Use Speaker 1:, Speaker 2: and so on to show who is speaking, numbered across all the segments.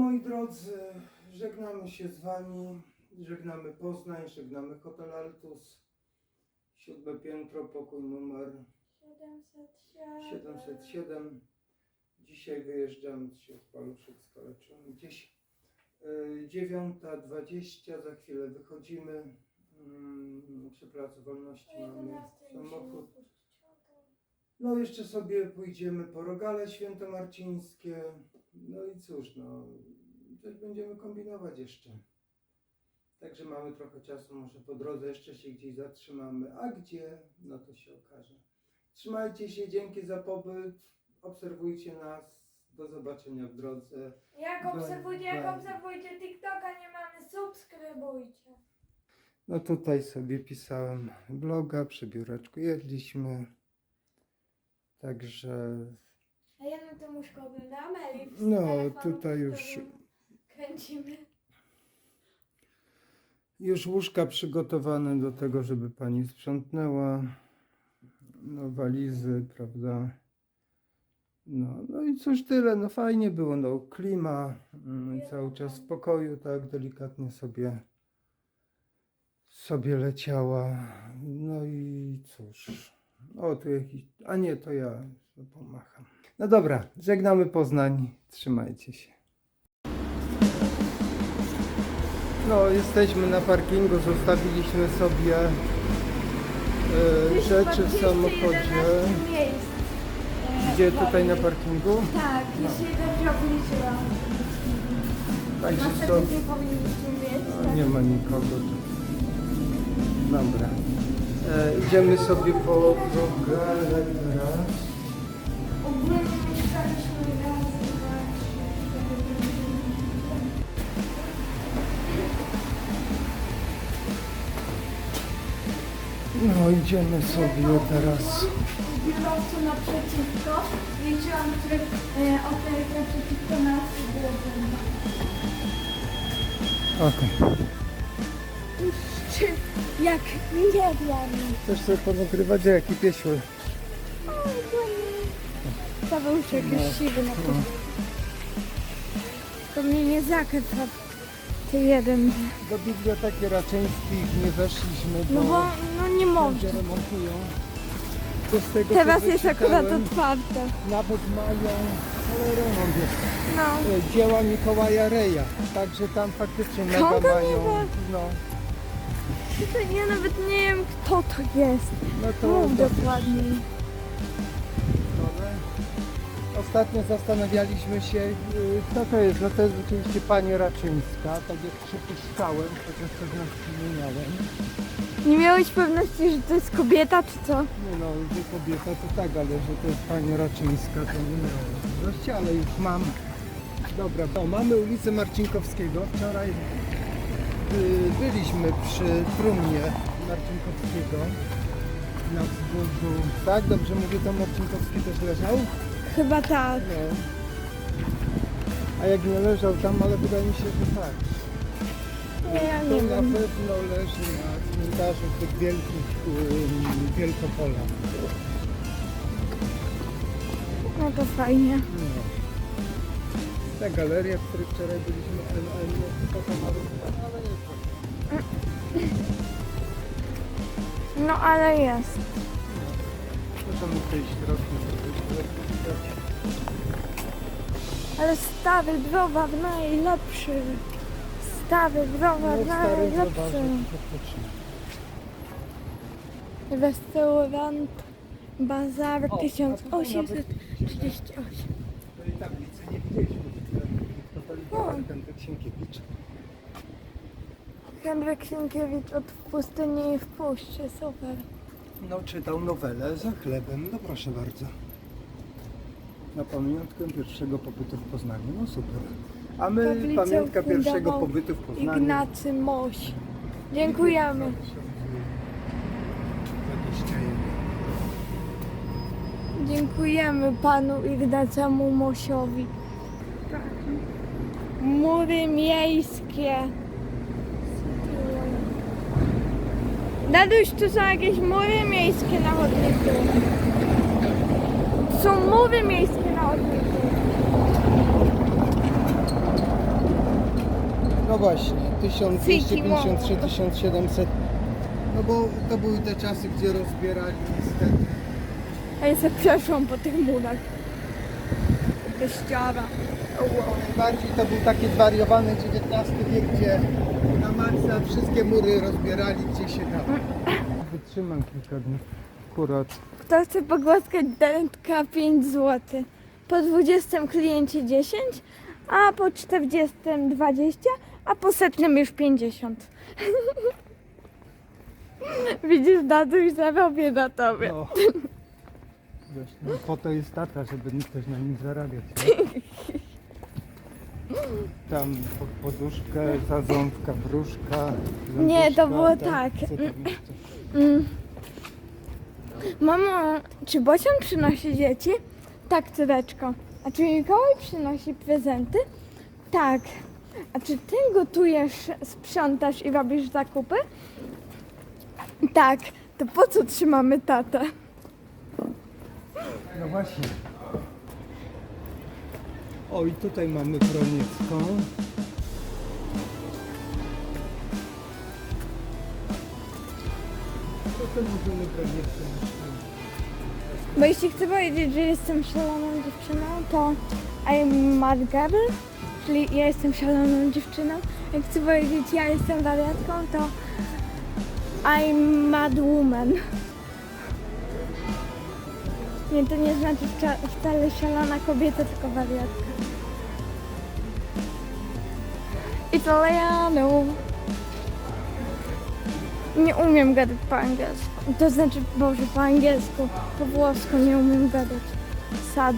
Speaker 1: Moi drodzy, żegnamy się z Wami, żegnamy Poznań, żegnamy Hotel Altus, siódme piętro, pokój numer
Speaker 2: 707.
Speaker 1: 707. Dzisiaj wyjeżdżamy, się paluszek skaleczył, gdzieś y, 9.20, za chwilę wychodzimy, mm, przy Placu Wolności mamy
Speaker 2: 11 musimy
Speaker 1: samochód. No jeszcze sobie pójdziemy po Rogale Świętomarcińskie. No i cóż, no coś będziemy kombinować jeszcze. Także mamy trochę czasu, może po drodze jeszcze się gdzieś zatrzymamy. A gdzie? No to się okaże. Trzymajcie się, dzięki za pobyt. Obserwujcie nas. Do zobaczenia w drodze.
Speaker 2: Jak obserwujcie, jak obserwujcie TikToka, nie mamy, subskrybujcie.
Speaker 1: No tutaj sobie pisałem bloga, przy biureczku jedliśmy. Także
Speaker 2: A ja na tym łóżku oglądam, Eli
Speaker 1: no tutaj już
Speaker 2: Kręcimy.
Speaker 1: Już łóżka przygotowane do tego, żeby pani sprzątnęła. No, walizy, prawda? No, no i cóż tyle, no fajnie było, no klima, mm, cały czas w pokoju, tak delikatnie sobie sobie leciała. No i cóż, o tu jakiś, a nie, to ja pomacham. No dobra, żegnamy Poznań, trzymajcie się. No, jesteśmy na parkingu, zostawiliśmy sobie e, rzeczy w samochodzie.
Speaker 2: miejsc. E,
Speaker 1: Gdzie tutaj na parkingu?
Speaker 2: Tak, jeszcze jeden job liczyłam.
Speaker 1: Także
Speaker 2: Następnie
Speaker 1: stąd
Speaker 2: nie powinniście mieć.
Speaker 1: no,
Speaker 2: tak?
Speaker 1: nie ma nikogo. tu. Dobra. E, idziemy sobie po Rogale teraz. No, idziemy sobie teraz.
Speaker 2: Biurowcu naprzeciwko. Liczyłam, które e, okej naprzeciwko nas było.
Speaker 1: Okej.
Speaker 2: Czy jak nie wiem.
Speaker 1: Chcesz sobie ponagrywać, jaki piesiul?
Speaker 2: Paweł się
Speaker 1: No,
Speaker 2: jakiś siwy na
Speaker 1: no.
Speaker 2: to. Mnie nie zakrywa. Ty jeden.
Speaker 1: Do biblioteki Raczyńskich nie weszliśmy, bo
Speaker 2: No bo no nie
Speaker 1: ludzie
Speaker 2: można.
Speaker 1: remontują. To z tego, co
Speaker 2: Teraz jest akurat
Speaker 1: wyczytałem,
Speaker 2: otwarte.
Speaker 1: Nawet mają, ale remont jest.
Speaker 2: No.
Speaker 1: e, dzieła Mikołaja Reja. Także tam faktycznie mega
Speaker 2: Kogo nie
Speaker 1: mają. No,
Speaker 2: Tutaj ja nawet nie wiem kto to jest.
Speaker 1: no to
Speaker 2: Mów dokładniej.
Speaker 1: Ostatnio zastanawialiśmy się, y, kto to jest. No to jest oczywiście pani Raczyńska, tak jak przypuszczałem, chociaż pewności nie miałem.
Speaker 2: Nie miałeś pewności, że to jest kobieta czy co?
Speaker 1: Nie no, że kobieta to tak, ale że to jest pani Raczyńska, to nie miałem pewności, ale już mam. Dobra, bo mamy ulicę Marcinkowskiego. Wczoraj y, byliśmy przy trumnie Marcinkowskiego na wzgórzu. Tak, dobrze mówię, tam Marcinkowski też leżał?
Speaker 2: Chyba tak.
Speaker 1: No. A jak nie leżał tam, ale wydaje mi się, że tak.
Speaker 2: Nie, ja
Speaker 1: To
Speaker 2: nie
Speaker 1: na
Speaker 2: wiem.
Speaker 1: pewno leży na cmentarzu tych wielkich ym, Wielkopola.
Speaker 2: No to fajnie.
Speaker 1: No. Ta galeria, w której wczoraj byliśmy, no to tam ale nie.
Speaker 2: No ale jest.
Speaker 1: Możemy przejść środkiem, żeby
Speaker 2: Ale stary browar najlepszy. Stary browar
Speaker 1: No,
Speaker 2: najlepszy. Restaurant Bazar
Speaker 1: O, a tutaj nawet-
Speaker 2: 1838.
Speaker 1: Tej tablicy nie widzieliśmy. Henryk Sienkiewicz.
Speaker 2: Henryk Sienkiewicz od pustyni i w puszczy, super.
Speaker 1: No, czytał nowelę za chlebem. No proszę bardzo. Na pamiątkę pierwszego pobytu w Poznaniu. No super. A my
Speaker 2: Tablicę
Speaker 1: pamiątka pierwszego pobytu w Poznaniu.
Speaker 2: Ignacy Moś. Dziękujemy.
Speaker 1: 21.
Speaker 2: Dziękujemy panu Ignacemu Mosiowi. Mury miejskie. Daduś, tu są jakieś mury miejskie na chodniku. Tu są mury miejskie na chodniku.
Speaker 1: No właśnie, 1253-1700. No bo to były te czasy, gdzie rozbierali niestety.
Speaker 2: A ja sobie przeszłam po tych murach. Kościara.
Speaker 1: Najbardziej to był taki zwariowany XIX wiek, gdzie na maksa wszystkie mury rozbierali gdzie się dało. Wytrzymam kilka dni akurat.
Speaker 2: Kto chce pogłaskać dętka 5 zł. Po 20 kliencie 10, a po 40 20, a po setnym już 50. Widzisz, tatuś zarobię na tobie.
Speaker 1: No. Wiesz, no, po to jest tata, żeby ktoś na nim zarabiać. Tam pod poduszkę, zadząbka, wróżka.
Speaker 2: Nie, to było tak.
Speaker 1: Tam jeszcze?
Speaker 2: Mm. Mamo, czy Bocian przynosi dzieci? Tak, córeczko. A czy Mikołaj przynosi prezenty? Tak. A czy ty gotujesz, sprzątasz i robisz zakupy? Tak. To po co trzymamy tatę?
Speaker 1: No właśnie. O i tutaj mamy Kroniecką. To co możemy Kroniecką
Speaker 2: Bo jeśli chcę powiedzieć, że jestem szaloną dziewczyną, to I'm mad girl, czyli ja jestem szaloną dziewczyną. Jak chcę powiedzieć, ja jestem wariatką, to I'm mad woman. Nie, to nie znaczy wca- wcale szalona kobieta, tylko wariatka. Italiano. Nie umiem gadać po angielsku. To znaczy, Boże, po angielsku. Po włosku nie umiem gadać. Sad.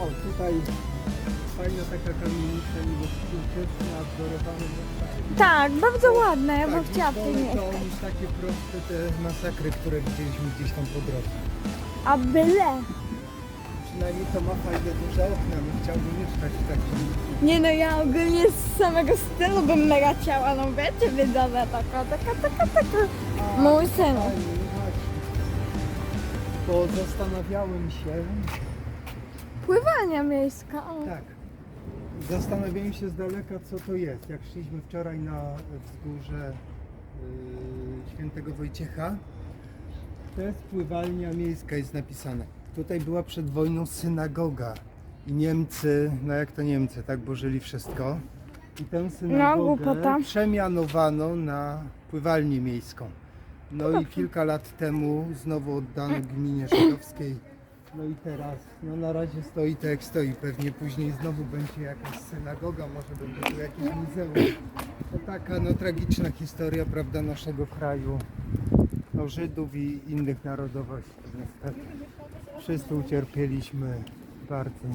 Speaker 1: O, tutaj fajna taka kamienica współczesna, wzorowana na
Speaker 2: Tak, bardzo ładne. Ja bym
Speaker 1: Tak,
Speaker 2: chciała w tej mieszkać.
Speaker 1: to niż takie proste te masakry, które widzieliśmy gdzieś tam po drodze.
Speaker 2: A byle.
Speaker 1: Przynajmniej to ma fajne duże okna, bym chciałbym mieszkać w takim.
Speaker 2: Nie no, ja ogólnie z samego stylu bym mega chciała, no wiecie, widzowie, taka, taka, taka, taka. Mój syn.
Speaker 1: Fajnie, no właśnie. Bo zastanawiałem się,
Speaker 2: Pływania miejska. O.
Speaker 1: tak, zastanawiałem się z daleka, co to jest. Jak szliśmy wczoraj na wzgórze yy, świętego Wojciecha, to jest pływalnia miejska, jest napisane. Tutaj była przed wojną synagoga. I Niemcy, no jak to Niemcy, tak, bo żyli wszystko. I tę synagogę
Speaker 2: głupota.
Speaker 1: przemianowano na pływalnię miejską. No i kilka lat temu znowu oddano gminie żydowskiej. No i teraz, no na razie stoi tak jak stoi. Pewnie później znowu będzie jakaś synagoga, może będzie tu jakieś muzeum. To taka no tragiczna historia, prawda, naszego kraju. No Żydów i innych narodowości niestety. Wszyscy ucierpieliśmy bardzo.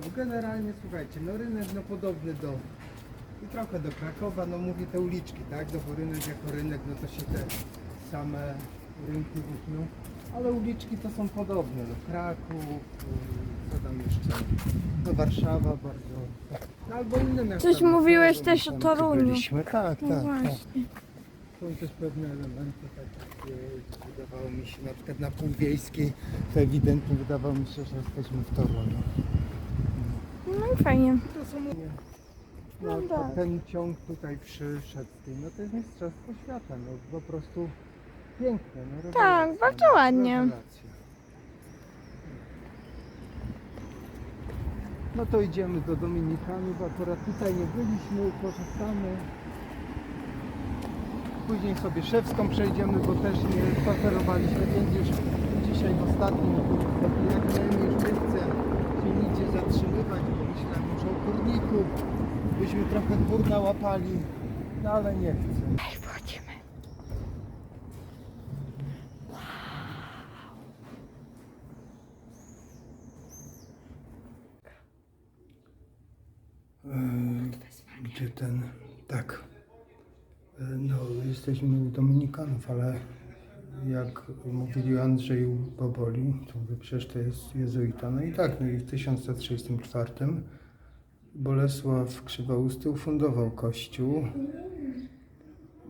Speaker 1: No generalnie słuchajcie, no rynek no podobny do i trochę do Krakowa, no mówię te uliczki, tak? No bo rynek jako rynek, no to się te same rynki różnią, ale uliczki to są podobne, no Kraków, y, co tam jeszcze, no Warszawa bardzo, no, albo inne miasta.
Speaker 2: Coś mówiłeś
Speaker 1: no,
Speaker 2: też
Speaker 1: tam
Speaker 2: o Toruniu.
Speaker 1: byliśmy. Tak,
Speaker 2: No
Speaker 1: tak, tak.
Speaker 2: właśnie.
Speaker 1: Są też pewne elementy takie, wydawało mi się, na przykład na Półwiejskiej, to ewidentnie wydawało mi się, że jesteśmy w Toruniu.
Speaker 2: No i fajnie.
Speaker 1: To są no,
Speaker 2: No tak.
Speaker 1: ten ciąg tutaj przy Szewskiej, no to jest mistrzostwo świata, no po prostu piękne. No, rewelacja,
Speaker 2: Tak, bardzo
Speaker 1: no,
Speaker 2: ładnie.
Speaker 1: rewelacja. No to idziemy do Dominikanów, akurat tutaj nie byliśmy, korzystamy. Później sobie Szewską przejdziemy, bo też nie spacerowaliśmy, więc już dzisiaj w ostatnim jak miałem już nie chcę się nigdzie zatrzymywać, bo myślałem już o kurniku, byśmy trochę dwór nałapali, no ale nie chcę. Gdzie ten, tak, E, no jesteśmy Dominikanów, ale jak mówili o Andrzeju Boboli, to mówię, przecież to jest jezuita. No i tak, no i w 1134 Bolesław Krzywousty ufundował kościół.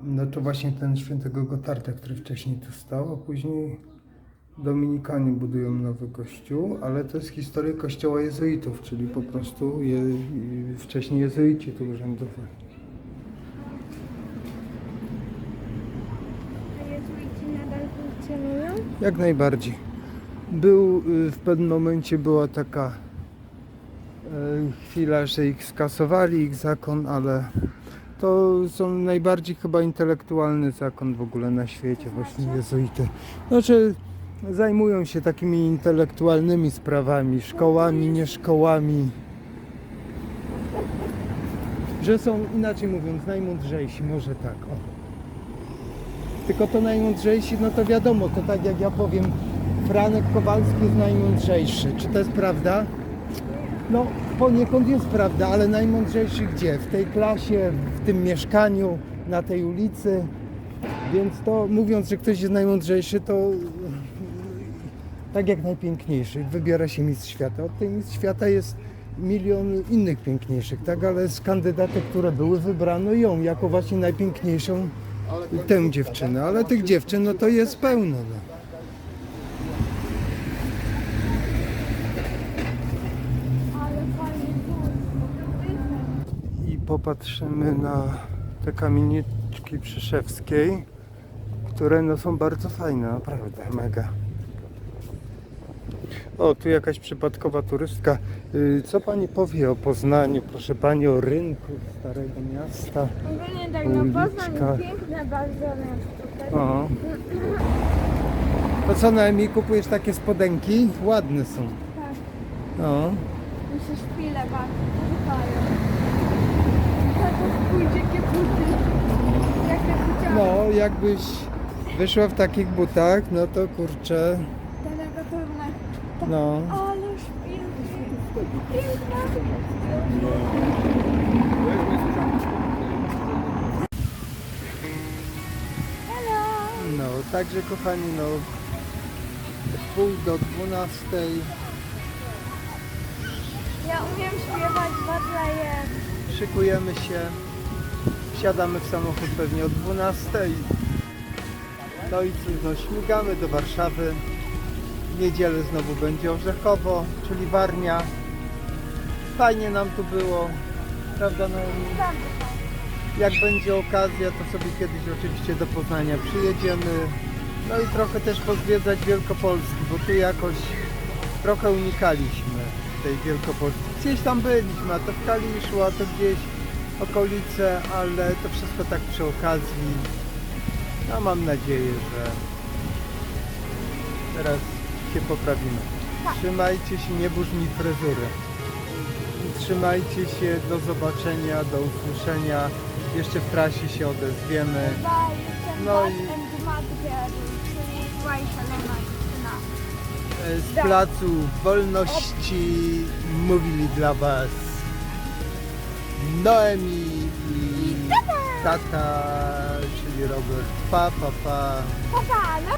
Speaker 1: No to właśnie ten świętego Gotarda, który wcześniej tu stał, a później Dominikanie budują nowy kościół, ale to jest historia kościoła jezuitów, czyli po prostu je, wcześniej jezuici tu urzędowali.
Speaker 2: A jezuici nadal funkcjonują?
Speaker 1: Jak najbardziej. Był, y, w pewnym momencie była taka y, chwila, że ich skasowali, ich zakon, ale to są najbardziej chyba intelektualny zakon w ogóle na świecie, właśnie jezuity. Znaczy zajmują się takimi intelektualnymi sprawami, szkołami, nie szkołami. Że są, inaczej mówiąc, najmądrzejsi, może tak. O. Tylko to najmądrzejsi, no to wiadomo, to tak jak ja powiem, Franek Kowalski jest najmądrzejszy. Czy to jest prawda? No, poniekąd jest prawda, ale najmądrzejszy gdzie? W tej klasie, w tym mieszkaniu, na tej ulicy. Więc to mówiąc, że ktoś jest najmądrzejszy, to tak jak najpiękniejszy. Wybiera się mistrz świata. Od tej mistrz świata jest milion innych piękniejszych, tak? Ale z kandydatek, które były, wybrano ją jako właśnie najpiękniejszą tę dziewczynę, ale tych dziewczyn no to jest pełno. No. I popatrzymy na te kamieniczki Przyszewskiej, które no są bardzo fajne, naprawdę, mega. O, tu jakaś przypadkowa turystka. Y, Co pani powie o Poznaniu, proszę pani, o rynku Starego Miasta?
Speaker 2: Ogólnie tak, no Poznań piękne bardzo miasto.
Speaker 1: To co, Noemi, kupujesz takie spodenki? Ładne są.
Speaker 2: Tak,
Speaker 1: No.
Speaker 2: bardzo poczekają. Tata pójdzie kieputy. Jakie chciałam.
Speaker 1: No, jakbyś wyszła w takich butach, no to kurczę. No.
Speaker 2: Ależ.
Speaker 1: No, także kochani, no pół do dwunastej
Speaker 2: Ja umiem śpiewać Badleje.
Speaker 1: szykujemy się, wsiadamy w samochód pewnie o dwunastej. No i cóż, no śmigamy do Warszawy. Niedzielę znowu będzie Orzechowo, czyli Warnia. Fajnie nam tu było, prawda Naomi? Jak będzie okazja, to sobie kiedyś oczywiście do Poznania przyjedziemy. No i trochę też pozwiedzać Wielkopolski, bo tu jakoś trochę unikaliśmy tej Wielkopolski. Gdzieś tam byliśmy, a to w Kaliszu, a to gdzieś okolice, ale to wszystko tak przy okazji. No mam nadzieję, że teraz się poprawimy. Trzymajcie się, nie burz mi fryzury. Trzymajcie się, do zobaczenia, do usłyszenia. Jeszcze w trasie się odezwiemy. No i- Z. Placu Wolności mówili dla Was Noemi i tata, czyli Robert. Pa, pa, pa.
Speaker 2: Papa, no